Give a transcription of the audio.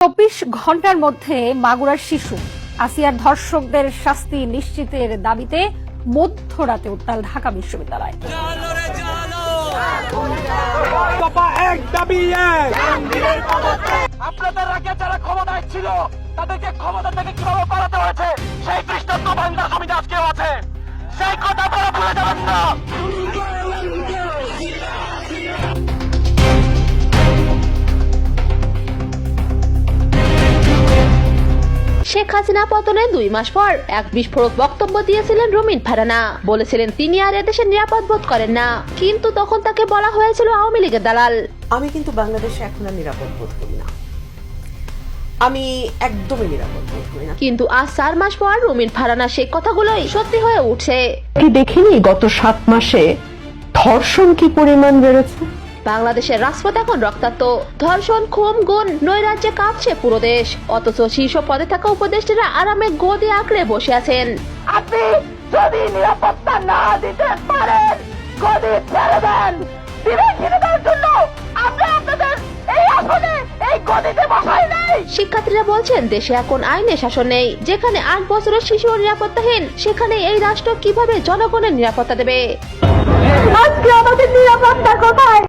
চব্বিশ ঘণ্টার মধ্যে মাগুরার শিশু, আসিয়ার ধর্ষকদের শাস্তি নিশ্চিতের দাবিতে মধ্যরাতে উত্তাল ঢাকা বিশ্ববিদ্যালয়। ছিল, তাদেরকে ক্ষমতা থেকে কীভাবে পালাতে হয়েছে? শেখ হাসিনা পতনে দুই মাস পর এক বিস্ফোরক বক্তব্য দিয়েছিলেন রুমিন ফারানা। বলেছিলেন তিনি আর এদেশে নিরাপদ বোধ করেন না। কিন্তু তখন তাকে বলা হয়েছিল আওয়ামী লীগের দালাল। আমি কিন্তু বাংলাদেশে এখন আর নিরাপদ বোধ করি না। আমি একদমই নিরাপদ বোধ করি না। কিন্তু আজ চার মাস পর রুমিন ফারানা সেই কথাগুলোই সত্যি হয়ে উঠছে। কি দেখিনি গত সাত মাসে ধর্ষণ কি পরিমাণ বেড়েছে? বাংলাদেশের রাজপথ এখন রক্তাক্ত। ধর্ষণ খুম গুণ নৈরাজ্যে কাঁপছে পুরো দেশ। অথচ শীর্ষ পদে থাকা উপদেষ্টারা আরামে গদি আঁকড়ে বসে আছেন। আপনি যদি নিরাপত্তা না দিতে পারেন গদি ছেড়ে দেন। বিবেচনার জন্য। আমরা আপনাদের এই আসনে এই গদিতে বসাই নাই। শিক্ষার্থীরা বলছেন দেশে এখন আইনে শাসন নেই। যেখানে আট বছরের শিশু নিরাপত্তাহীন সেখানে এই রাষ্ট্র কীভাবে জনগণের নিরাপত্তা দেবে? আজকে আমাদের নিরাপত্তা কোথায়